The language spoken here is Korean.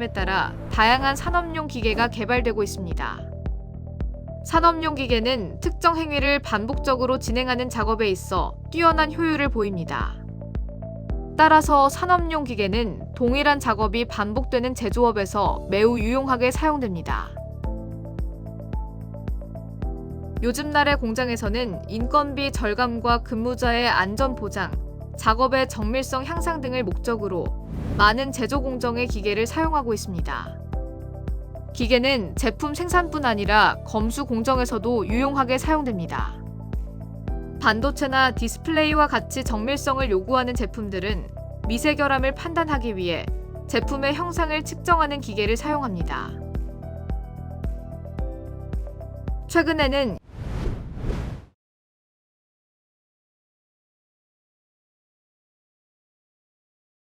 에 따라 다양한 산업용 기계가 개발되고 있습니다. 산업용 기계는 특정 행위를 반복적으로 진행하는 작업에 있어 뛰어난 효율을 보입니다. 따라서 산업용 기계는 동일한 작업이 반복되는 제조업에서 매우 유용하게 사용됩니다. 요즘 날의 공장에서는 인건비 절감과 근무자의 안전 보장, 작업의 정밀성 향상 등을 목적으로 많은 제조 공정의 기계를 사용하고 있습니다. 기계는 제품 생산뿐 아니라 검수 공정에서도 유용하게 사용됩니다. 반도체나 디스플레이와 같이 정밀성을 요구하는 제품들은 미세 결함을 판단하기 위해 제품의 형상을 측정하는 기계를 사용합니다. 최근에는